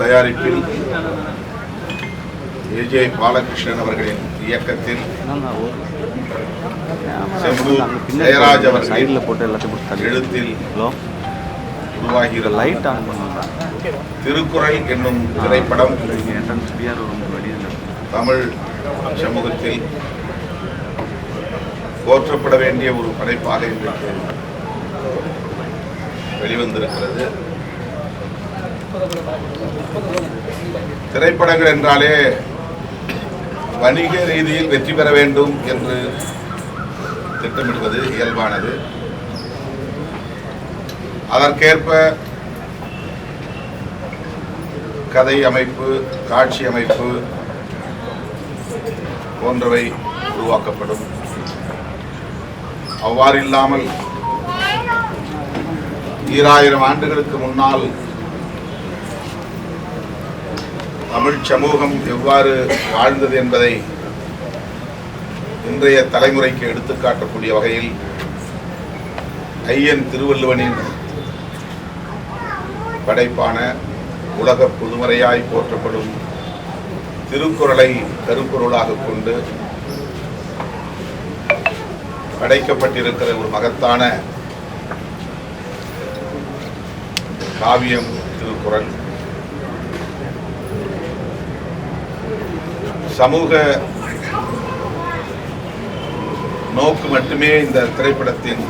தயாரிப்பில் ஏஜே பாலகிருஷ்ணன் அவர்களின் இயக்கத்தில் ஜெயராஜ் அவர்கள் சைடில் போட்டு எல்லாத்தையும் எழுத்தில் உருவாகியிருந்த லைட் ஆன் பண்ணுங்க திருக்குறள் என்னும் திரைப்படம் தமிழ் சமூகத்தில் போற்றப்பட வேண்டிய ஒரு படைப்பாக இன்றைக்கு வெளிவந்திருக்கிறது. திரைப்படங்கள் என்றாலே வணிக ரீதியில் வெற்றி பெற வேண்டும் என்று திட்டமிடுவது இயல்பானது. அதற்கேற்ப கதை அமைப்பு காட்சி அமைப்பு போன்றவை உருவாக்கப்படும். அவ்வாறு இல்லாமல் ஈராயிரம் ஆண்டுகளுக்கு முன்னால் தமிழ் சமூகம் எவ்வாறு வாழ்ந்தது என்பதை இன்றைய தலைமுறைக்கு எடுத்துக்காட்டக்கூடிய வகையில் ஐயன் திருவள்ளுவனின் படைப்பான உலக புதுமறையாய் போற்றப்படும் திருக்குறளை கருப்பொருளாக கொண்டு படைக்கப்பட்டிருக்கிற ஒரு மகத்தான காவியம் திருக்குறள். சமூக நோக்கு மட்டுமே இந்த திரைப்படத்தின்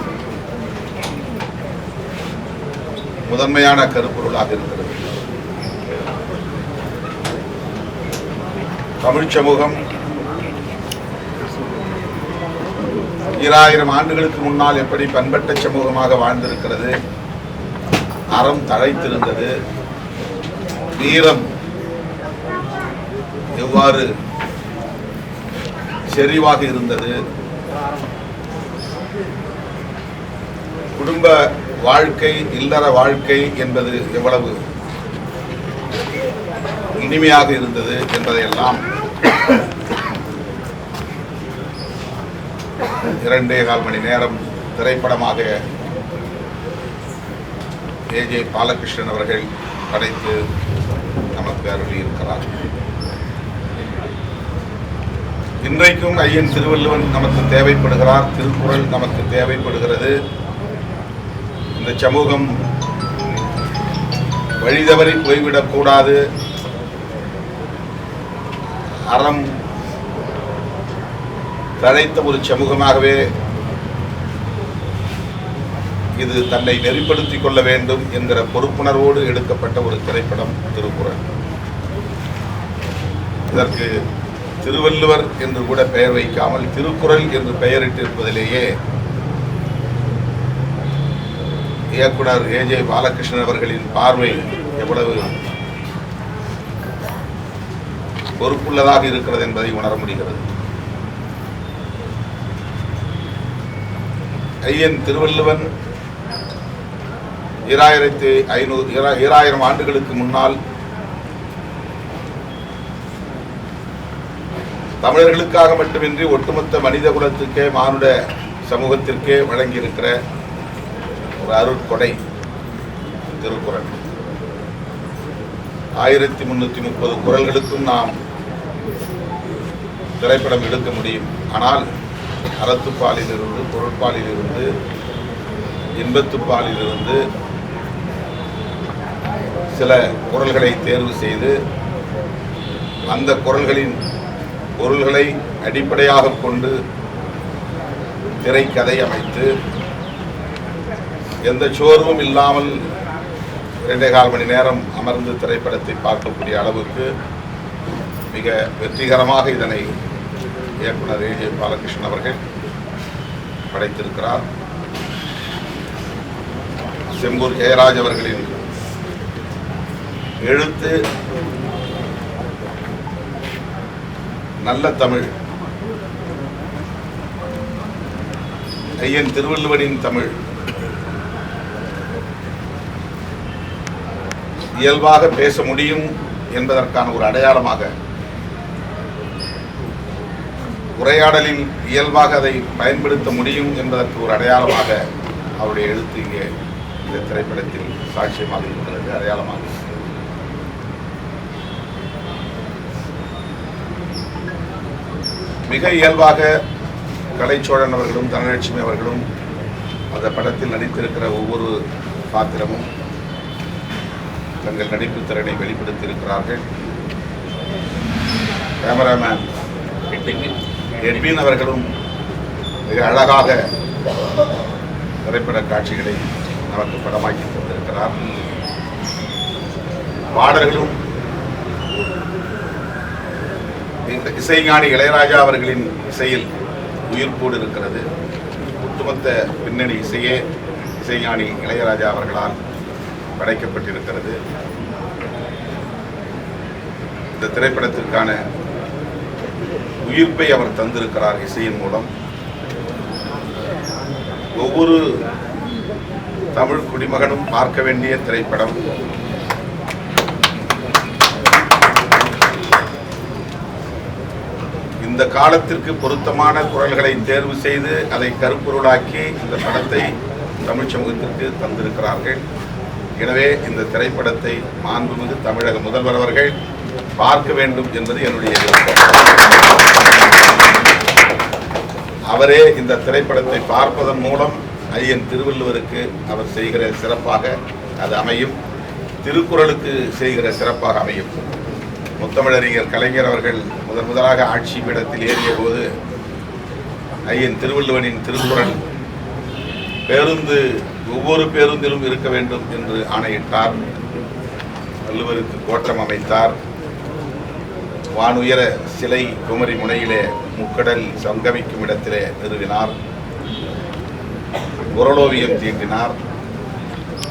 முதன்மையான கருப்பொருளாக இருக்கிறது. தமிழ் சமூகம் ஈராயிரம் ஆண்டுகளுக்கு முன்னால் எப்படி பண்பட்ட சமூகமாக வாழ்ந்திருக்கிறது அறம் தழைத்திருந்தது வீரம் எவ்வாறு செறிவாக இருந்தது. குடும்ப வாழ்க்கை இல்லற வாழ்க்கை என்பது எவ்வளவு இனிமையாக இருந்தது என்பதையெல்லாம் இரண்டே கால் மணி நேரம் திரைப்படமாக ஏஜே பாலகிருஷ்ணன் அவர்கள் படைத்து நமக்கு அருளியிருக்கிறார். இன்றைக்கும் ஐயன் திருவள்ளுவன் நமக்கு தேவைப்படுகிறார் திருக்குறள் நமக்கு தேவைப்படுகிறது. இந்த சமூகம் வழிதவறி போய்விடக்கூடாது அறம் தழைத்த ஒரு சமூகமாகவே இது தன்னை நெறிப்படுத்திக் கொள்ள வேண்டும் என்கிற பொறுப்புணர்வோடு எடுக்கப்பட்ட ஒரு திரைப்படம் திருக்குறள். இதற்கு திருவள்ளுவர் என்று கூட பெயர் வைக்காமல் திருக்குறள் என்று பெயரிட்டிருப்பதிலேயே இயக்குனர் ஏஜே பாலகிருஷ்ணன் அவர்களின் பார்வை எவ்வளவு பொறுப்புள்ளதாக இருக்கிறது என்பதை உணர முடிகிறது. ஐயன் திருவள்ளுவன் ஈராயிரத்தி ஐநூறு ஈராயிரம் ஆண்டுகளுக்கு முன்னால் தமிழர்களுக்காக மட்டுமின்றி ஒட்டுமொத்த மனித குலத்துக்கே மானுட சமூகத்திற்கே வழங்கியிருக்கிற ஒரு அருட்கொடை திருக்குறள். ஆயிரத்தி முன்னூற்றி முப்பது குரல்களுக்கும் நாம் திரைப்படம் எடுக்க முடியும். ஆனால் அறத்துப்பாலிலிருந்து பொருட்பாலிலிருந்து இன்பத்துப்பாலிலிருந்து சில குரல்களை தேர்வு செய்து அந்த குரல்களின் பொருள்களை அடிப்படையாக கொண்டு திரைக்கதை அமைத்து எந்த சோர்வும் இல்லாமல் இரண்டே கால் மணி நேரம் அமர்ந்து திரைப்படத்தை பார்க்கக்கூடிய அளவுக்கு மிக வெற்றிகரமாக இதனை இயக்குனர் ஏஜே பாலகிருஷ்ணன் அவர்கள் படைத்திருக்கிறார். செம்பூர் ஜெயராஜ் அவர்களின் எழுத்து நல்ல தமிழ். ஐயன் திருவள்ளுவனின் தமிழ். இயல்பாக பேச முடியும் என்பதற்கான ஒரு அடையாளமாக உரையாடலில் இயல்பாக அதை பயன்படுத்த முடியும் என்பதற்கு ஒரு அடையாளமாக அவருடைய எழுத்து இங்கே இந்த திரைப்படத்தில் சாட்சியமாக இருக்கிறது அடையாளமாக இருக்கிறது மிக இயல்பாக கலைச்சோழன் அவர்களும் தனலட்சுமி அவர்களும் அந்த படத்தில் நடித்திருக்கிற ஒவ்வொரு பாத்திரமும் தங்கள் நடிப்பு திறனை வெளிப்படுத்தியிருக்கிறார்கள். Cameraman Edwin. அவர்களும் மிக அழகாக திரைப்பட காட்சிகளை நமக்கு படமாக்கி தந்திருக்கிறார் பாடல்களும் இந்த இசைஞானி இளையராஜா அவர்களின் இசையில் உயிர்ப்போடு இருக்கிறது ஒட்டுமொத்த பின்னணி இசையே இசைஞானி இளையராஜா அவர்களால் படைக்கப்பட்டிருக்கிறது. இந்த திரைப்படத்திற்கான உயிர்ப்பை அவர் தந்திருக்கிறார் இசையின் மூலம். ஒவ்வொரு தமிழ் குடிமகனும் பார்க்க வேண்டிய திரைப்படம். இந்த காலத்திற்கு பொருத்தமான குரல்களை தேர்வு செய்து அதை கருப்பொருளாக்கி இந்த படத்தை தமிழ் சமூகத்திற்கு தந்திருக்கிறார்கள். எனவே இந்த திரைப்படத்தை மாண்புமிகு தமிழக முதல்வர் அவர்கள் பார்க்க வேண்டும் என்பது என்னுடைய விருப்பம். அவரே இந்த திரைப்படத்தை பார்ப்பதன் மூலம் ஐயன் திருவள்ளுவருக்கு அவர் செய்கிற சிறப்பாக அது அமையும். திருக்குறளுக்கு செய்கிற சிறப்பாக அமையும். முத்தமிழறிஞர் கலைஞர் அவர்கள் முதன் முதலாக ஆட்சி பீடத்தில் ஏறிய போது ஐயன் திருவள்ளுவனின் திருக்குறள் பேருந்து ஒவ்வொரு பேருந்திலும் இருக்க வேண்டும் என்று ஆணையிட்டார். வள்ளுவருக்கு கோட்டம் அமைத்தார். வானுயர சிலை குமரி முனையிலே முக்கடல் சங்கமிக்கும் இடத்திலே நிறுவினார். குரலோவியம் தீட்டினார்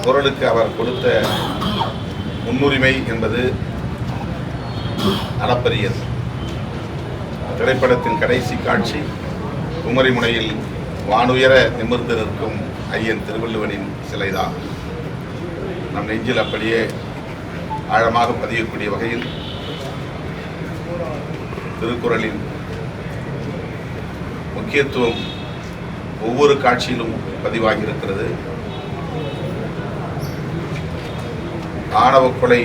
குரலுக்கு அவர் கொடுத்த முன்னுரிமை என்பது அளப்பரியது. திரைப்படத்தின் கடைசி காட்சி குமரி முனையில் வானுயர நிமிர்ந்து நிற்கும் ஐயன் திருவள்ளுவனின் சிலைதான். நம் நெஞ்சில் அப்படியே ஆழமாக பதியக்கூடிய வகையில் திருக்குறளின் முக்கியத்துவம் ஒவ்வொரு காட்சியிலும் பதிவாகியிருக்கிறது. ஆணவ கொலை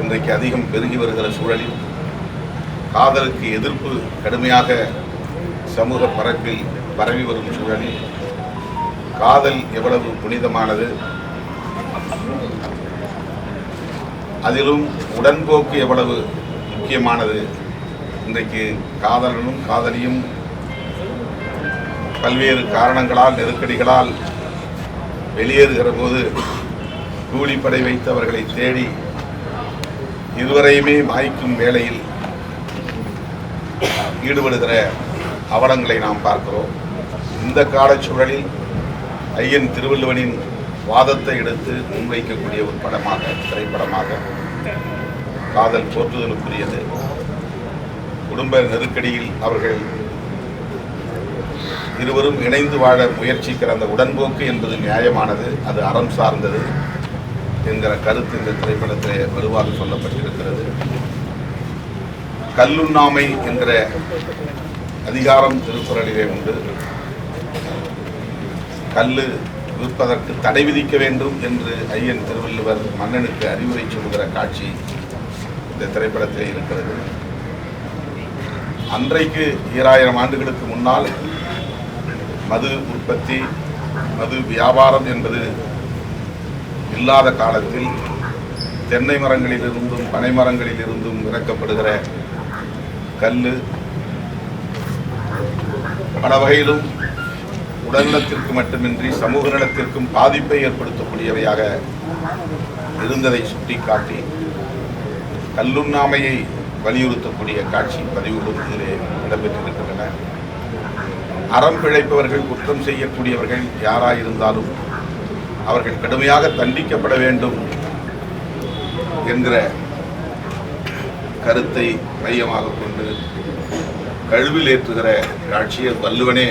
இன்றைக்கு அதிகம் பெருகி வருகிற சூழலில் காதலுக்கு எதிர்ப்பு கடுமையாக சமூக பரப்பில் பரவி வரும் சூழலில் காதல் எவ்வளவு புனிதமானது? அதிலும் உடன்போக்கு எவ்வளவு முக்கியமானது? இன்றைக்கு காதலனும் காதலியும் பல்வேறு காரணங்களால் நெருக்கடிகளால் வெளியேறுகிற போது கூலிப்படை வைத்தவர்களை தேடி இதுவரையுமே மாய்க்கும் வேளையில் ஈடுபடுகிற அவலங்களை நாம் பார்க்கிறோம். இந்த காலச்சூழலில் ஐயன் திருவள்ளுவனின் வாதத்தை எடுத்து முன்வைக்கக்கூடிய ஒரு படமாக திரைப்படமாக காதல் போற்றுதலுக்குரியது. குடும்ப நெருக்கடியில் அவர்கள் இருவரும் இணைந்து வாழ முயற்சிக்கிற அந்த உடன்போக்கு என்பது நியாயமானது. அது அறம் சார்ந்தது. என்கிற கருத்து இந்த திரைப்படத்தில் வலுவாக சொல்லப்பட்டிருக்கிறது. கல்லுண்ணாமை என்கிற அதிகாரம் திருக்குறளிலே உண்டு. கல்லு விற்பதற்கு தடை விதிக்க வேண்டும் என்று ஐயன் திருவள்ளுவர் மன்னனுக்கு அறிவுரை சொல்கிற காட்சி இந்த திரைப்படத்தில் இருக்கிறது. அன்றைக்கு ஈராயிரம் ஆண்டுகளுக்கு முன்னால் மது உற்பத்தி மது வியாபாரம் என்பது இல்லாத காலத்தில் தென்னை மரங்களிலிருந்தும் பனை மரங்களிலிருந்தும் இறக்கப்படுகிற கல் பல வகையிலும் உடல்நலத்திற்கு மட்டுமின்றி சமூக நலத்திற்கும் பாதிப்பை ஏற்படுத்தக்கூடியவையாக இருந்ததை சுட்டிக்காட்டி கல்லுண்ணாமையை வலியுறுத்தக்கூடிய காட்சி பதிவுகளும் இதிலே இடம்பெற்றிருக்கின்றன. அறம் பிழைப்பவர்கள் குற்றம் செய்யக்கூடியவர்கள் யாராயிருந்தாலும் அவர்கள் கடுமையாக தண்டிக்கப்பட வேண்டும் என்கிற கருத்தை மையமாக கொண்டு கழுவில் ஏற்றுகிற காட்சியர் வல்லுவனே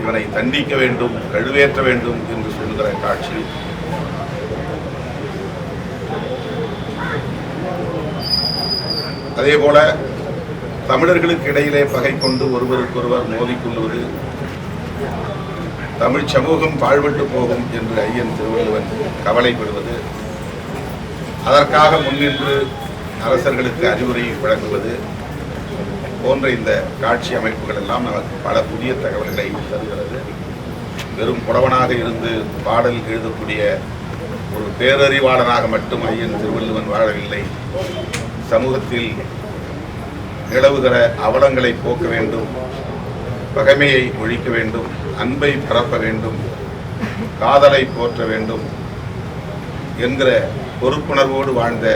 இவனை தண்டிக்க வேண்டும் கழுவேற்ற வேண்டும் என்று சொல்லுகிற காட்சி. அதே போல தமிழர்களுக்கு இடையிலே பகை கொண்டு ஒருவருக்கொருவர் மோதிக்கொள்வது தமிழ் சமூகம் பாழ்பட்டு போகும் என்று ஐயன் திருவள்ளுவன் கவலைப்படுவது அதற்காக முன்னின்று அரசர்களுக்கு அறிவுரை வழங்குவது போன்ற இந்த காட்சி அமைப்புகள் எல்லாம் நமக்கு பல புதிய தகவல்களை தருகிறது. வெறும் புலவனாக இருந்து பாடல் எழுதக்கூடிய ஒரு பேரறிவாளனாக மட்டும் ஐயன் திருவள்ளுவன் வாழவில்லை. சமூகத்தில் நிலவுகிற அவலங்களை போக்க வேண்டும் பகைமையை ஒழிக்க வேண்டும். அன்பை பரப்ப வேண்டும் காதலை போற்ற வேண்டும் என்கிற பொறுப்புணர்வோடு வாழ்ந்த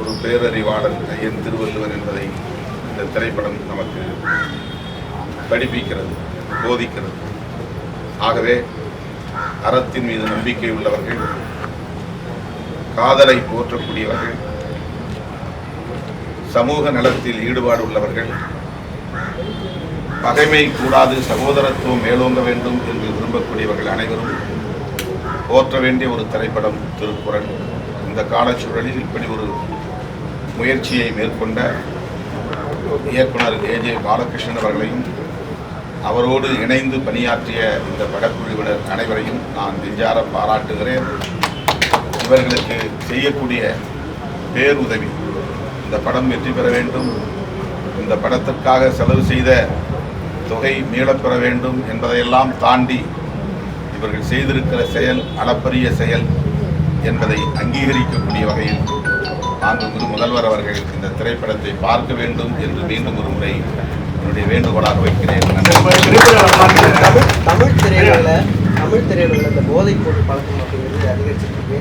ஒரு பேரறிவாளன் ஐயன் திருவள்ளுவர் என்பதை இந்த திரைப்படம் நமக்கு படிப்பிக்கிறது போதிக்கிறது. ஆகவே அறத்தின் மீது நம்பிக்கை உள்ளவர்கள் காதலை போற்றக்கூடியவர்கள் சமூக நலத்தில் ஈடுபாடு உள்ளவர்கள் பகைமை கூடாது சகோதரத்துவம் மேலோங்க வேண்டும் என்று விரும்பக்கூடியவர்கள் அனைவரும் போற்ற வேண்டிய ஒரு திரைப்படம் திருக்குறள். இந்த காலச்சூழலில் இப்படி ஒரு முயற்சியை மேற்கொண்ட இயக்குனர் ஏஜே பாலகிருஷ்ணன் அவர்களையும் அவரோடு இணைந்து பணியாற்றிய இந்த படக்குழுவினர் அனைவரையும் நான் நெஞ்சார பாராட்டுகிறேன். இவர்களுக்கு செய்யக்கூடிய பேருதவி இந்த படம் வெற்றி பெற வேண்டும். இந்த படத்திற்காக செலவு செய்த தொகை மீளப்பெற வேண்டும் என்பதையெல்லாம் தாண்டி இவர்கள் செய்திருக்கிற செயல் அளப்பரிய செயல் என்பதை அங்கீகரிக்கக்கூடிய வகையில் மாண்புமிகு முதல்வர் அவர்கள் இந்த திரைப்படத்தை பார்க்க வேண்டும் என்று மீண்டும் ஒரு முறை என்னுடைய வேண்டுகோளாக வைக்கிறேன். தமிழ் தமிழ் திரையுலகில் தமிழ் திரையுலகில் இந்த போதைப் பொருள் பழக்கம் அப்படிங்கிறது அதிகரிச்சிருக்கு